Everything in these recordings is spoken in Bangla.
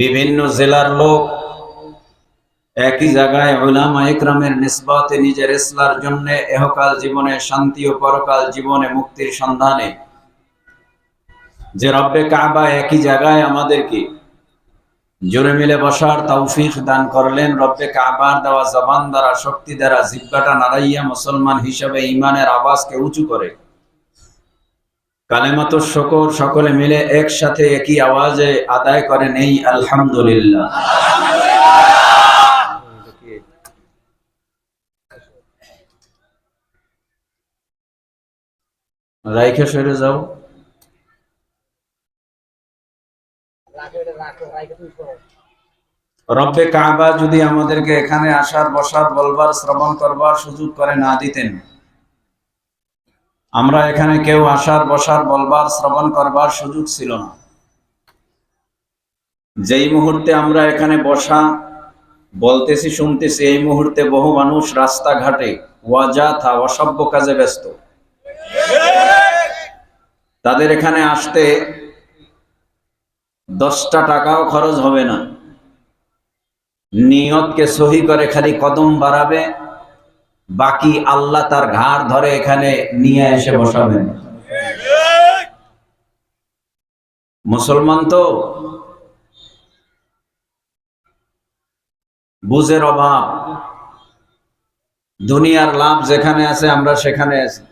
বিভিন্ন জেলার লোক একই জায়গায় ওলামা একরামের নিসবতে নিজের ইসলার জন্য এহকাল জীবনে শান্তি ও পরকাল জীবনে মুক্তির সন্ধানে। যে রব্বে কাবা একই জায়গায় আমাদেরকে জোরে মিলে বসার তৌফিক দান করলেন। রব্বে কাবার দেওয়া জবান দ্বারা, শক্তি দ্বারা জিব্বাটা নাড়াইয়া মুসলমান হিসেবে ইমানের আওয়াজকে উঁচু করে। কালেমাত শকর সকলে মিলে একসাথে একই আওয়াজে আদায় করে নেই, আলহামদুলিল্লাহ। রাইখে সরে যাও। রব্বে কাবা যদি আমাদেরকে এখানে আসার, বসার, বলবার, শ্রবণ করবার সুযোগ করে না দিতেন। আমরা এখানে কেউ আসার, বসার, বলবার, শ্রবণ করবার সুযোগ ছিল না। যেই মুহূর্তে আমরা এখানে বসা, বলতেছি, শুনতেছি, এই মুহূর্তে বহু মানুষ রাস্তাঘাটে ওয়াজাথা, অসভ্য কাজে ব্যস্ত। তাদের এখানে আসতে দশটা টাকাও খরচ হবে না। নিয়তকে সহি করে খালি কদম বাড়াবে বাকি আল্লাহ তার ঘাড় ধরে এখানে নিয়ে এসে বসাবেন। মুসলমান তো বুঝের অভাব। দুনিয়ার লাভ যেখানে আছে, আমরা সেখানে আছি।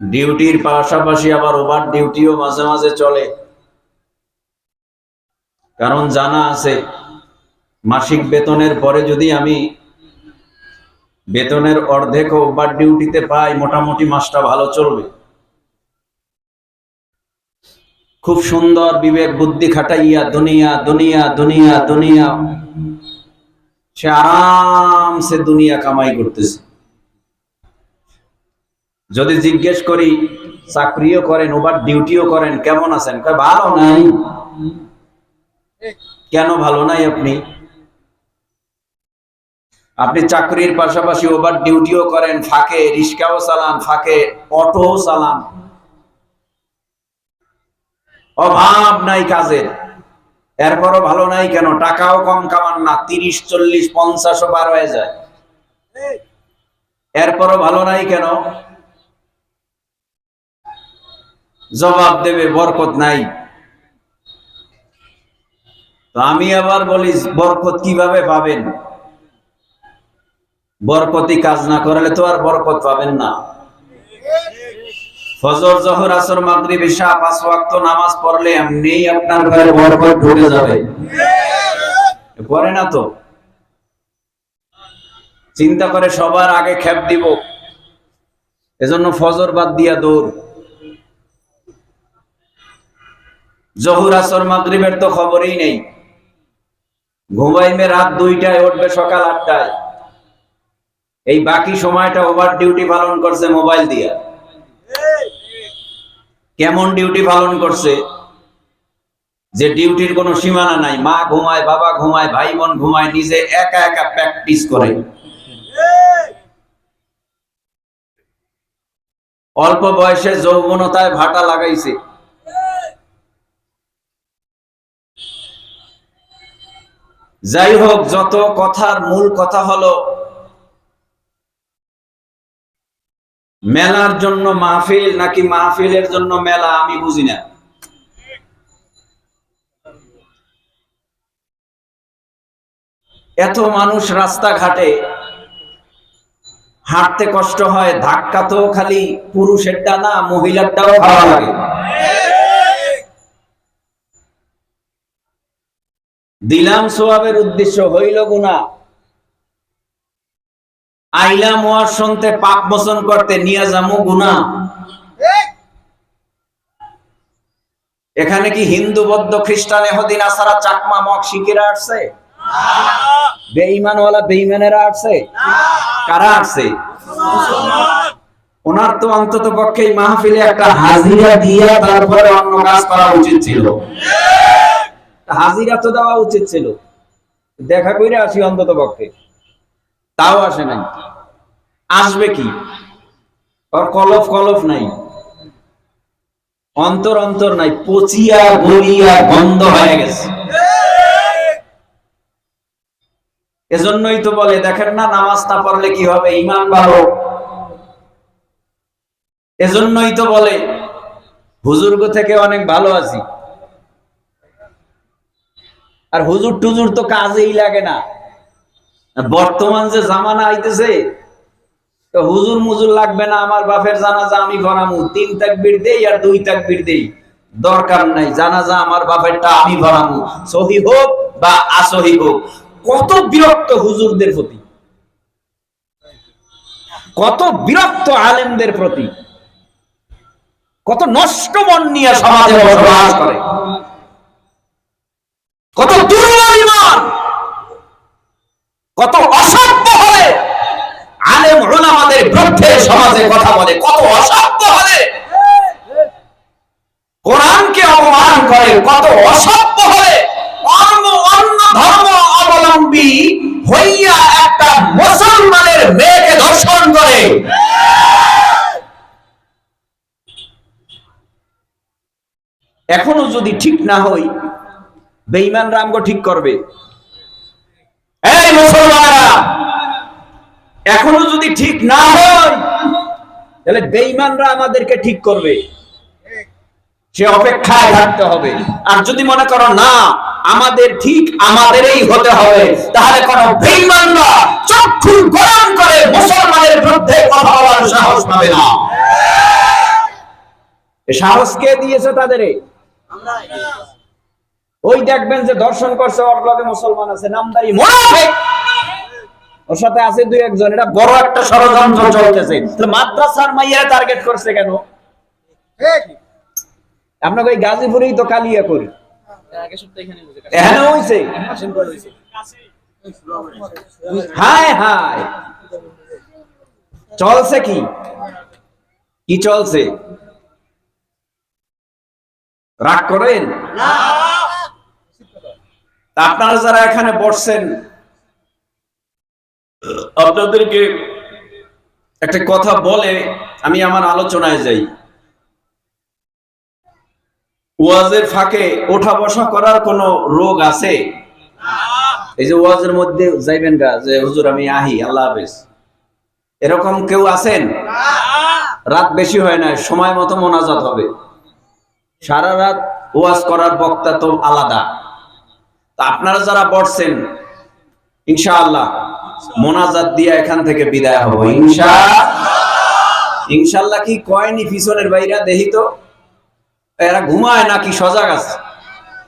ডিউটির পাশাপাশি আবার ওভার ডিউটিও মাঝে মাঝে চলে। কারণ জানা আছে মাসিক বেতনের পরে যদি আমি বেতনের অর্ধেক ওভার ডিউটিতে পাই, মোটামুটি মাসটা ভালো চলবে। খুব সুন্দর বিবেক বুদ্ধি খাটাইয়া, দুনিয়া দুনিয়া দুনিয়া দুনিয়া। সে আরামসে দুনিয়া কামাই করতেছে। যদি জিজ্ঞেস করি, চাকরিও করেন, ওভার ডিউটিও করেন, কেমন আছেন? ভালো নাই। কেন ভালো নাই আপনি? আপনি চাকরির পাশাপাশি ওভার ডিউটিও করেন, ফাঁকে, রিস্কাও চালান, ফাঁকে, অটোও চালান। অভাব নাই কাজের। এরপরও ভালো নাই কেন? টাকাও কম কামান না, তিরিশ, চল্লিশ, পঞ্চাশও বার হয়ে যায়। এরপরও ভালো নাই কেন? জবাব দেবে, বরকত নাই। তো আমি আবার বলি, বরকত কীভাবে পাবেন? বরকতি কাজ না করলে তো আর বরকত পাবেন না। ফজর, জহর, আসর, মাগরিব ঈশা পাঁচ ওয়াক্ত নামাজ পড়লে এমনিই আপনার ঘরে বরকত ঢুকে যাবে। করে না তো? চিন্তা করে সবার আগে খেপ দিব। এজন্য ফজর বাদ দিয়া দৌড়। জহুর, আসর, মাগরিবের তো খবরই নেই। ঘুমাইমে রাত দুইটায় উঠবে সকাল আটটায়। এই বাকি সময়টা ওভার ডিউটি পালন করছে মোবাইল দিয়া। কেমন ডিউটি পালন করছে? যে ডিউটির কোনো সীমানা নাই। মা ঘুমায়, বাবা ঘুমায় ভাই বোন ঘুমায়, নিজে একা একা প্র্যাকটিস করে। অল্প বয়সে যৌবনতায় ভাটা লাগাইছে। যাই হোক, যত কথার মূল কথা হলো মেলার জন্য মাহফিল নাকি মাহফিলের জন্য মেলা? আমি বুঝি না। এত মানুষ রাস্তাঘাটে হাঁটতে কষ্ট হয়, ধাক্কা তো খালি পুরুষেরটা না মহিলারটাও ভালো লাগে। দিলাম সোয়াবের উদ্দেশ্য, হইল গুনা আইলাম ওয়ার শুনতে পাপ মোচন করতে নিয়ে যামু গুনা এখানে কি হিন্দু বৌদ্ধ খ্রিস্টান এহদিন আসারা চাকমা মক শিকিরা আসছে? বেঈমানওয়ালা বেঈমানেরা আসছে? কারা আসছে? ওনার তো অন্তত পক্ষে মাহফিলে একটা হাজিরা দিয়া তারপরে অন্য কাজ করা উচিত ছিল। হাজিরা তো দেওয়া উচিত ছিল। দেখা কইরে আসি অন্তত পক্ষে। তাও আসে নাই। আসবে কি? ওর কলফ কলফ নাই। অন্তর অন্তর নাই। পচিয়া গলিয়া গন্ধ হয়ে গেছে। এজন্যই তো বলে, দেখেন না, নামাজ না পড়লে কি হবে? ইমান ভালো এজন্যই তো বলে, হুজুর্গ থেকে অনেক ভালো আছি। আর হুজুর টুজুর তো কাজেই লাগে না। বর্তমান যে জামানা আইতেছে হুজুর মুজুর লাগবে না, আমার বাপের জানাজা আমি ভরামু। তিন তাকবির দেই আর দুই তাকবির দেই। দরকার নাই, জানাজা আমার বাপেরটা আমি ভরামু। সহি হোক বা আসহি হোক, কত বিরক্ত হুজুরদের প্রতি। কত বিরক্ত আলেমদের প্রতি। কত নষ্ট মন নিয়ে সমাজে বসবাস করে কত দুর্বল ইমান কত অসভ্য হলে আলেম ওলামাদের বিরুদ্ধে সমাজে কথা বলে, কত অসভ্য হলে কোরআনকে অপমান করে, কত অসভ্য হলে অন্য অন্য ধর্ম অবলম্বী হইয়া একটা মুসলমানের মেয়েকে দর্শন করে। এখনও যদি ঠিক না হই বেঈমান রামগো ঠিক করবে। মুসলমানরা, এখনও যদি ঠিক না হয়, তাহলে বেঈমানরা আমাদেরকে ঠিক করবে। সে অপেক্ষায় থাকতে হবে। আর যদি মনে করো না, আমাদের ঠিক আমাদেরই হতে হবে, তাহলে কোন বেঈমানরা চক্ষু গরম করে মুসলমানের বিরুদ্ধে কথা বলার সাহস পাবে না। সাহস কে দিয়েছে তাদের ওই দেখবেন যে দর্শন করছে, ওর লগে মুসলমান আছে, নামদারি মোনাফেক। ওর সাথে আছে দুই একজন, এটা বড় একটা ষড়যন্ত্র চলতেছে। তাহলে মাদ্রাসার মাইয়া টার্গেট করছে কেন? আপনাকে ওই গাজীপুরেই তো কালিয়া করি। চলছে কি? কি চলছে? রাগ করেন? তা আপনারা যারা এখানে বসছেন, আপনাদেরকে একটা কথা বলে আমি আমার আলোচনায় যাই। ওয়াজের ফাঁকে ওঠা বসা করার কোনো রোগ আছে? এই যে ওয়াজের মধ্যে যাইবেন গা, যে হুজুর আমি আহি, আল্লাহ হাফেজ। এরকম কেউ আছেন? রাত বেশি হয় না, সময় মতো মোনাজাত হবে। সারা রাত ওয়াজ করার বক্তা তো আলাদা। তা আপনারা যারা পড়ছেন ইনশাআল্লাহ মোনাজাত দিয়ে এখান থেকে বিদায় হব। ইনশা ইনশাআল্লাহ কি কয়নি পিছনের বাইরা দেহি তো? এরা ঘুমায় নাকি সজাগ আছে?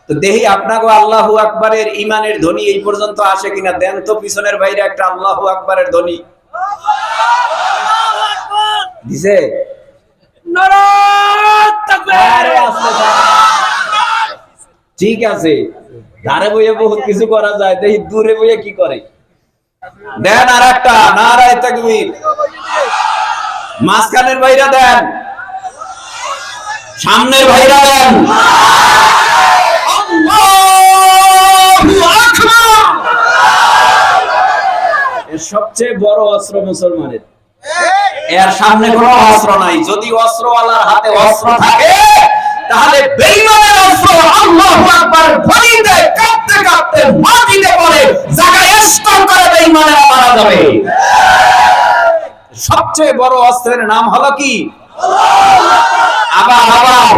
তো দেহি আপনাকে আল্লাহু আকবারের ইমানের ধ্বনি এই পর্যন্ত আসে কিনা? দেন তো পিছনের বাইরে একটা আল্লাহু আকবারের ধ্বনি। দিছে। ঠিক আছে। ধারে বইয়ে বহুত কিছু করা যায় দেখি দূরে বইয়ে কি করে? দেন আর একটা নারায় তাকবীর। মাঝখানের ভাইরা দেন। সামনের ভাইরা দেন। সবচেয়ে বড় অস্ত্র মুসলমানের। এর সামনে কোনো অস্ত্র নাই। যদি অস্ত্রওয়ালার হাতে অস্ত্র থাকে তাহলে বেঈমানের অস্ত্র আল্লাহু আকবার কাঁপতে মাটিতে পড়ে জায়গায় স্টক করে বেঈমানেরা মারা যাবে। সবচেয়ে বড় অস্ত্রের নাম হলো কি? আবার আবার।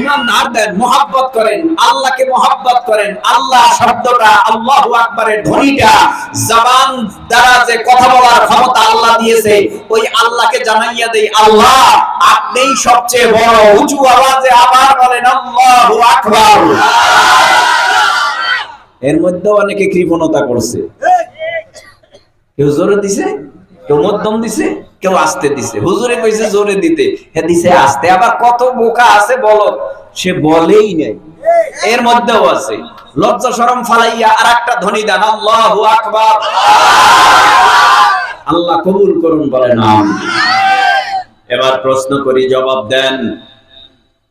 ইমানদার দেন, মোহাব্বত করেন, আল্লাহকে মোহাব্বত করেন। আল্লাহ শব্দটা আল্লাহু আকবারের ধ্বনিটা, জবান দ্বারা যে কথা বলার ক্ষমতা আল্লাহ দিয়েছে, ওই আল্লাহকে জানাইয়া দেই, আল্লাহ আপনিই সবচেয়ে বড়, উঁচু আওয়াজে আবার বলেন, আল্লাহু আকবার। এর মধ্যে অনেকে কৃপণতা করছে। কেউ জোরে দিছে, কেউ মধ্যম দিছে, কেউ আস্তে দিছে। হুজুরে কইছে জোরে দিতে হ্যাঁ দিছে আস্তে। আবার কত বোকা আছে বলো, সে বলেই নাই। এর মধ্যেও আছে। লজ্জা শরম ফালাইয়া আর একটা ধ্বনি দেন, আল্লাহু আকবার। আল্লাহ কবুল করুন বলেন, আমিন। এবার প্রশ্ন করি, জবাব দেন।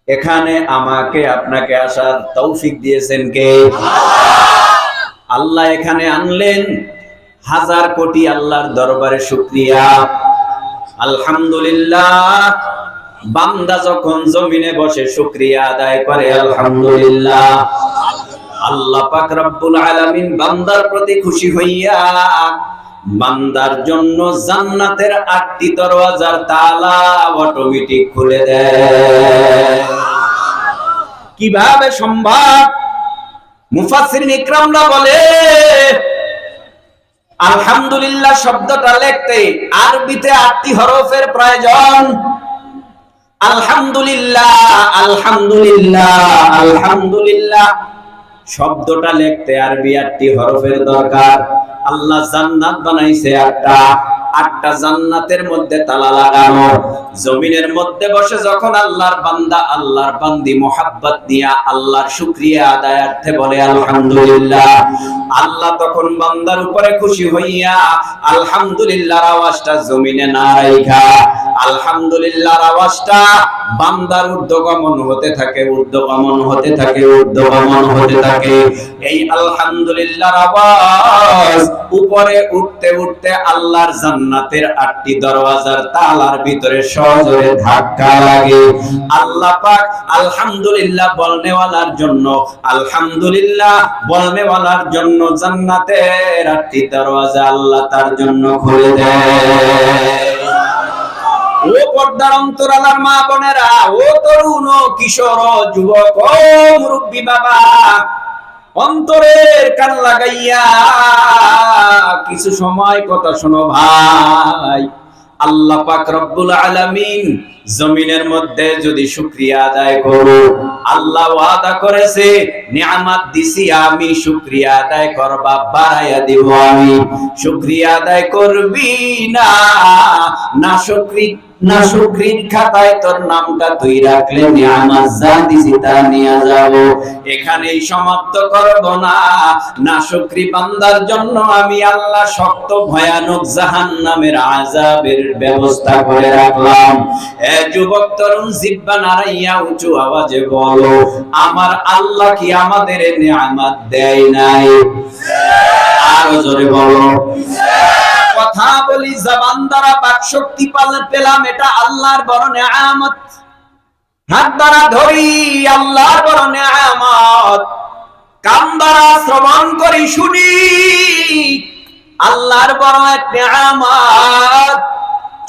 এখানে আমাকে আপনাকে আসার তৌফিক দিয়েছেন কে? আল্লাহ এখানে আনলেন। হাজার কোটি আল্লাহর দরবারে শুক্রিয়া। আলহামদুলিল্লাহ। বান্দা যখন জমিনে বসে শুকরিয়া আদায় করে, আলহামদুলিল্লাহ। আল্লাহ পাক রব্বুল আলামিন বান্দার প্রতি খুশি হইয়া বান্দার জন্য জান্নাতের আটটি দরওয়াজার তালা অটোমেটিক খুলে দেয়। কীভাবে সম্ভব? মুফাসসিরিন ইকরামরা বলে, আলহামদুলিল্লাহ শব্দটা লিখতে আরবিতে আটটি হরফের প্রয়োজন। আলহামদুলিল্লাহ আলহামদুলিল্লাহ আলহামদুলিল্লাহ শব্দটা লিখতে আরবি আটটি হরফের দরকার। আল্লাহ জান্নাত বানাইছে আটটা আটটা জান্নাতের মধ্যে তালা লাগানো। জমিনের মধ্যে বসে যখন আল্লাহর বান্দা, আল্লাহর বান্দি মোহাব্বত দিয়া আল্লাহর শুকরিয়া আদায়ার্থে বলে, আলহামদুলিল্লাহ। আল্লাহ তখন বান্দার উপরে খুশি হইয়া, আলহামদুলিল্লাহর আওয়াজটা জমিনে না রাইখা। আলহামদুলিল্লাহর আওয়াজটা বান্দার ঊর্ধ্বগমন হতে থাকে, ঊর্ধ্বগমন হতে থাকে, ঊর্ধ্বগমন হতে থাকে। এই আলহামদুলিল্লাহর আওয়াজ উপরে উঠতে উঠতে আল্লাহর জান্নাতের আটটি দরওয়াজার তালার ভিতরে সজোরে ধাক্কা লাগে। আল্লাহ পাক আলহামদুলিল্লাহ বলনেওয়ালার জন্য, আলহামদুলিল্লাহ বলনেওয়ালার জন্য জান্নাতের আটটি দরওয়াজা আল্লাহ তার জন্য খুলে দেয়। ও পর্দার অন্তরালার মা বোনেরা, ও তরুণ কিশোর যুবক, ও মুরব্বী বাবা অন্তরের কান লাগাইয়া কিছু সময় কথা শোনো ভাই। আল্লাহ পাক রব্বুল আলামিন জমিনের মধ্যে যদি শুকরিয়া আদায় করো, আল্লাহ ওয়াদা করেছে, নিয়ামত দিছি, আমি শুকরিয়া আদায় করবা, বাড়াইয়া দিব আমি। শুকরিয়া আদায় করবি না না শুকরি না শুকরির খাতায় তোর নামটা তুই রাখলে নিয়ামত যা দিছি তা নিয়ে যাব। এখানেই সমাপ্ত করব না। না শুকরি বান্দার জন্য আমি আল্লাহ শক্ত, ভয়ানক জাহান্নামের আযাবের ব্যবস্থা করে রাখলাম। এ যুবক, তরুণ, জিব্বা নাড়াইয়া উঁচু আওয়াজে বলো, আমার আল্লাহ কি আমাদের নিয়ামত দেয় নাই? আরও জোরে বলো কথা বলি, জবান দ্বারা বাক শক্তি পাল- পেলাম, এটা আল্লাহর বড় নিয়ামত। হাত দ্বারা ধরি, আল্লাহর বড় নিয়ামত। কান দ্বারা শ্রবণ করি, শুনি, আল্লাহর বড় এক নিয়ামত।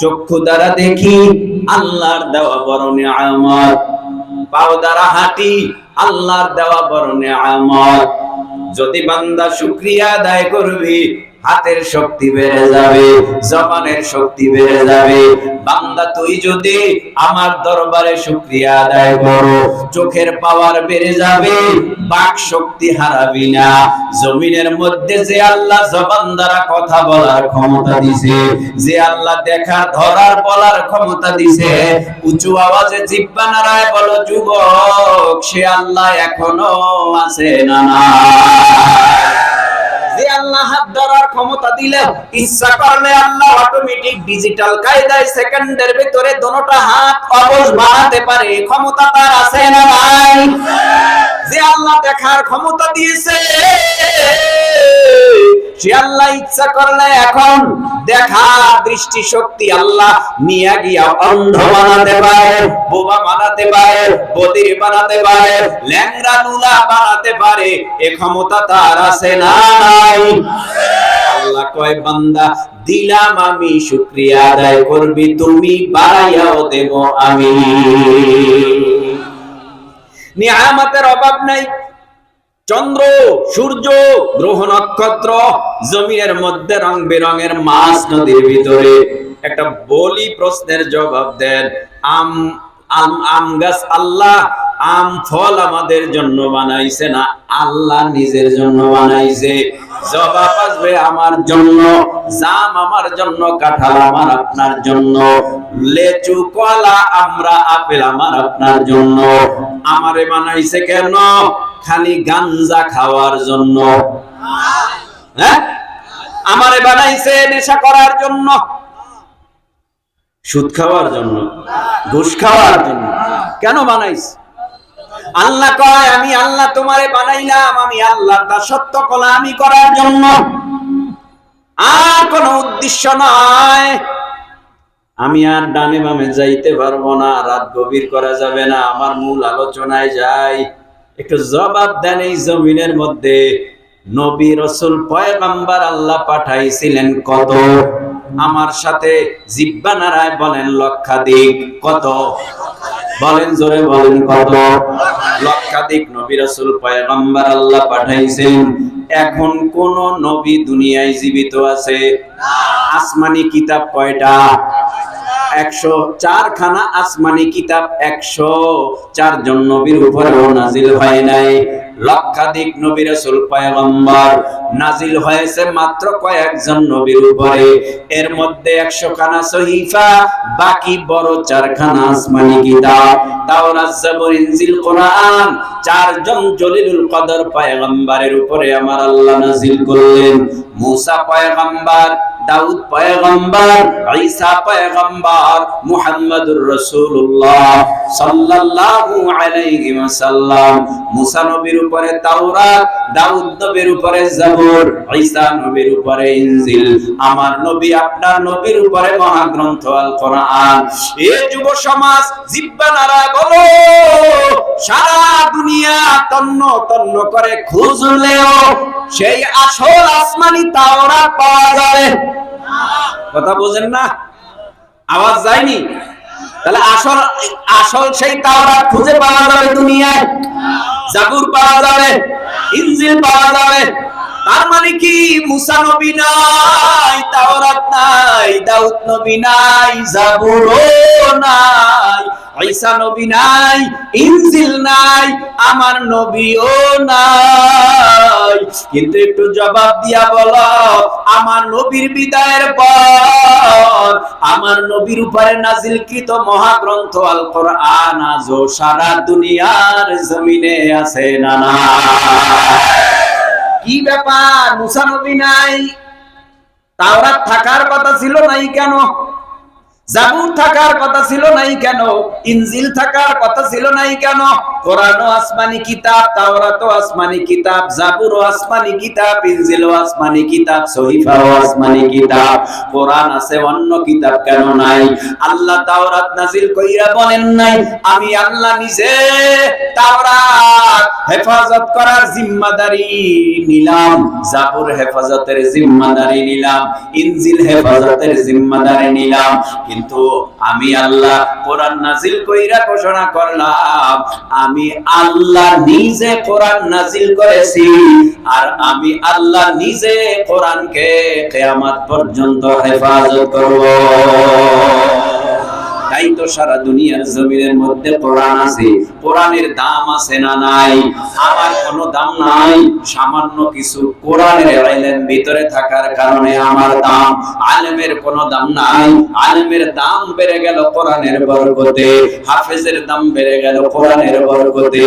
চক্ষু দ্বারা দেখি, আল্লাহর দেওয়া বড় নিয়ামত। পাও দ্বারা হাঁটি, আল্লাহর দেওয়া বড় নিয়ামত। যদি বান্দা শুকরিয়া আদায় করবি হাতের শক্তি বেড়ে যাবে, জবানের শক্তি বেড়ে যাবে। বান্দা, তুই যদি আমার দরবারে শুকরিয়া আদায় করো, চোখের পাওয়ার বেড়ে যাবে, বাক শক্তি হারাবি না। জমিনের মধ্যে যে আল্লাহ জবান দ্বারা কথা বলার ক্ষমতা দিছে, যে আল্লাহ দেখার ধরার বলার ক্ষমতা দিছে, উঁচু আওয়াজে জিব্বা নাড়ায় বলো, যুবক, সে আল্লাহ এখনও আছে না না? আল্লাহ হাত ধরার ক্ষমতা দিলে ইচ্ছা করলে আল্লাহ অটোমেটিক ডিজিটাল কায়দায় সেকেন্ডের ভিতরে দোনোটা হাত অবশ বানাতে পারে। ক্ষমতা তার আছে না নাই? যে আল্লাহ দেখার ক্ষমতা দিয়েছে, সে আল্লাহ ইচ্ছা করলে এখন দেখা দৃষ্টি শক্তি আল্লাহ নিয়ে গিয়া অন্ধ বানাতে পারে, বোবা বানাতে পারে, বদির বানাতে পারে, ল্যাংড়া নুলা বানাতে পারে। এ ক্ষমতা তার আছে না নাই? আল্লাহ কয়, বান্দা, দিলাম আমি, শুকরিয়া আদায় করবি, তুমি বাড়াইয়াও দেব আমি। নিয়ামতের অভাব নাই। চন্দ্র, সূর্য, গ্রহ নক্ষত্র, জমিনের মধ্যে রং বেরঙের মাছ নদীর ভিতরে। একটা বলি প্রশ্নের জবাব দেন, আম আম গাছ আল্লাহ, আম ফল আমাদের জন্য বানাইছে না, আল্লাহ নিজের জন্য বানাইছে। জবাব আসবে আমার জন্য, জাম আমার জন্য, কাঁঠাল আমার আপনার জন্য, লেচু, কলা আমরা আপেল আমার আপনার জন্য। আমারে বানাইছে কেন? খালি গাঞ্জা খাওয়ার জন্য। হ্যাঁ? আমারে বানাইছে নেশা করার জন্য। সুদ খাওয়ার জন্য, ঘুষ খাওয়ার জন্য। কেন বানাইছে আল্লাহ কয়, আমি আল্লাহ তোমারে বানাইলাম, আমি আল্লাহ তার সত্য কলা আমি করার জন্য। আর কোন উদ্দেশ্য নয় আমি আর ডানে বামে যাইতে পারব না, রাত গভীর করা যাবে না, আমার মূল আলোচনায় যাই। একটু জবাব দেন এই জমিনের মধ্যে। নবী রসুল পয়গাম্বার আল্লাহ পাঠাইছিলেন কত আমার সাথে জিব্বা নারায় বলেন লক্ষাধিক কত? বলেন জোরে বলেন কত? লক্ষাধিক নবী রাসূল পয়গম্বর আল্লাহ পাঠাইছেন। এখন কোন নবী দুনিয়ায় জীবিত আছে? আসমানি কিতাব কয়টা? একশো চারখানা আসমানি কিতাব একশো। চারজন নবীর উপরেও নাজিল হয় নাই। লক্ষাধিক নবী রাসূল পয়গম্বর নাজিল হয়েছে মাত্র কয়েকজন নবীর উপরে। এর মধ্যে একশো খানা সহিফা, বাকি বড় চারখানা আসমানি কিতাব। তাওরাত, জাবুর, ইনজিল, কোরআন। চারজন জলিলুল কদর পয়গম্বরের উপরে আমার আল্লাহ নাজিল করলেন। মুসা পয়গম্বর দাউদ পয়গম্বর, ঈসা পয়গম্বর, মুহাম্মদুর রাসূলুল্লাহ সাল্লাল্লাহু আলাইহি ওয়াসাল্লাম। মুসা নবীর উপরে তাওরাত, দাউদ নবীর উপরে জাবুর, ঈসা নবীর উপরে ইনজিল। আমার নবী আপনার নবীর উপরে মহাগ্রন্থ আল কোরআন এ যুব সমাজ, জিব্বা নারা বলো। সারা দুনিয়া তন্ন তন্ন করে খুঁজলেও সেই আসল আসমানি তাওরাত পাওয়া যাবে। কথা বোঝেন না? আওয়াজ যায়নি? তাহলে আসল আসল সেই তাওরাত খুঁজে পাওয়া যাবে দুনিয়ায়। জাবুর পাওয়া যাবে, ইনজিল পাওয়া যাবে। তার মানে কি? মুসা নবী নাই, তাওরাত নাই, দাউদ নবী নাই, জাবুরও নাই। ঈসা নবী নাই, ইনজিল নাই, আমার নবীও নাই। কিন্তু একটু জবাব দিয়া বলো, আমার নবীর বিদায়ের পর আমার নবীর উপরে নাজিলকৃত মহাগ্রন্থ আল কোরআন আজও সারা দুনিয়ার জমিনে আছে না না কি ব্যাপার? মুসা নবী নাই? তাওরাত থাকার কথা ছিল নাই কেন? জাবুর থাকার কথা ছিল নাই কেন? ইনজিল থাকার কথা ছিল নাই কেন? কোরআন ও আসমানি কিতাব তাওরাত ও আসমানি কিতাব জাবুর ও আসমানি কিতাব ইনজিল ও আসমানি কিতাব সহিফা ও আসমানি কিতাব। কোরআন আছে, অন্য কিতাব কেন নাই? আল্লাহ তাওরাত নাজিল কইরা বলেন নাই, আমি আল্লাহ নিজে তাওরাত হেফাজত করার জিম্মাদারি নিলাম। জাবুর হেফাজতের জিম্মাদারি নিলাম, ইনজিল হেফাজতের জিম্মাদারি নিলাম। কিন্তু আমি আল্লাহ কোরআন নাজিল কইরা ঘোষণা করলাম, আমি আল্লাহ নিজে কোরআন নাজিল করেছি, আর আমি আল্লাহ নিজে কোরআনকে কিয়ামত পর্যন্ত হেফাজত করব। তাই তো সারা দুনিয়ার জমিনের মধ্যে কোরআন আছে। কোরআনের দাম আছে না নাই? আমার কোনো দাম নাই। সামান্য কিছু কোরআনের ইলম ভিতরে থাকার কারণে আমার দাম আলেমের কোনো দাম নাই। আলেমের দাম বেড়ে গেল কোরআনের বরকতে। হাফেজের দাম বেড়ে গেল কোরআনের বরকতে।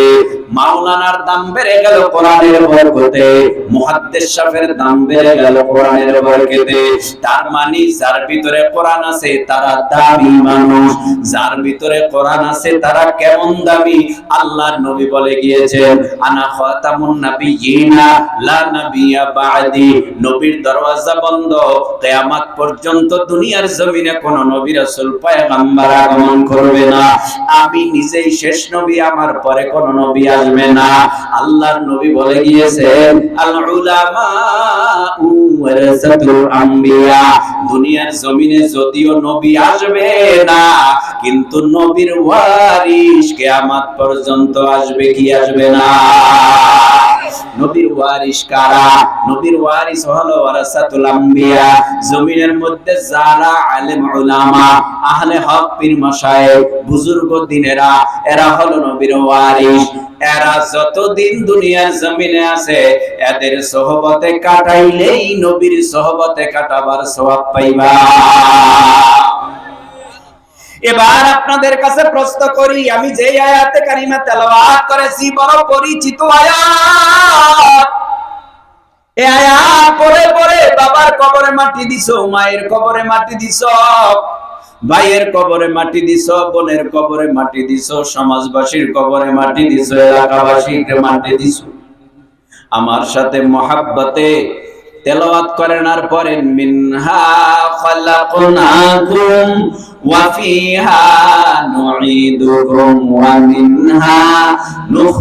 মাওলানার দাম বেড়ে গেল কোরআনের বরকতে। মুহাদ্দিস সাহেবের দাম বেড়ে গেল কোরআনের বরকতে। তার মানে যার ভিতরে কোরআন আছে, তারা দামি মানুষ। যার ভিতরে কোরআন আছে, তারা কেমন দামি? আল্লাহর নবী বলে গিয়েছেন আনা খাতামুন নাবিয়িনা লা নাবিয়্যা বাদি। নবীর দরওয়াজা বন্ধ। কিয়ামত পর্যন্ত দুনিয়ার জমিনে কোন নবী রাসূল পয়গম্বর আগমন করবে না। আমি নিজেই শেষ নবী, আমার পরে কোন নবী আসবে না। আল্লাহর নবী বলে গিয়েছেন আল উলামা ওয়ারাসাতুল আম্বিয়া। দুনিয়ার জমিনে যদিও নবী আসবে না, কিন্তু নবীর ওয়ারিস কেয়ামত পর্যন্ত আসবে কি আসবে না? নবীর ওয়ারিস কারা? নবীর হলো ওয়ারাসাতুল আম্বিয়া, জমিনের মধ্যে যারা আলেম উলামা, আহলে হক পীর মাশায়েখ বুজুর্গ দিনেরা, এরা হলো নবীর ওয়ারিস। এরা যতদিন দুনিয়ার জমিনে আছে, এদের সহবতে কাটাইলেই নবীর সহবতে কাটাবার সওয়াব পাইবা। এবার আপনাদের কাছে প্রশ্ন করি, আমি যে আয়াতে কারিমা তেলাওয়াত করেছি, বড় পরিচিত আয়াত। এই আয়াত পরে পরে বাবার কবরে মাটি দিছো, মায়ের কবরে মাটি দিছো, ভাইয়ের কবরে মাটি দিছ, বোনের কবরে মাটি দিছ, সমাজবাসীর কবরে মাটি দিছ এলাকাবাসীকে মাটি দিছ। আমার সাথে মহাব্বতে তেলাওয়াত করেন আর পরেন মিনহা খালাকনাকুম وفيها نعيدكم ومنها نخرجكم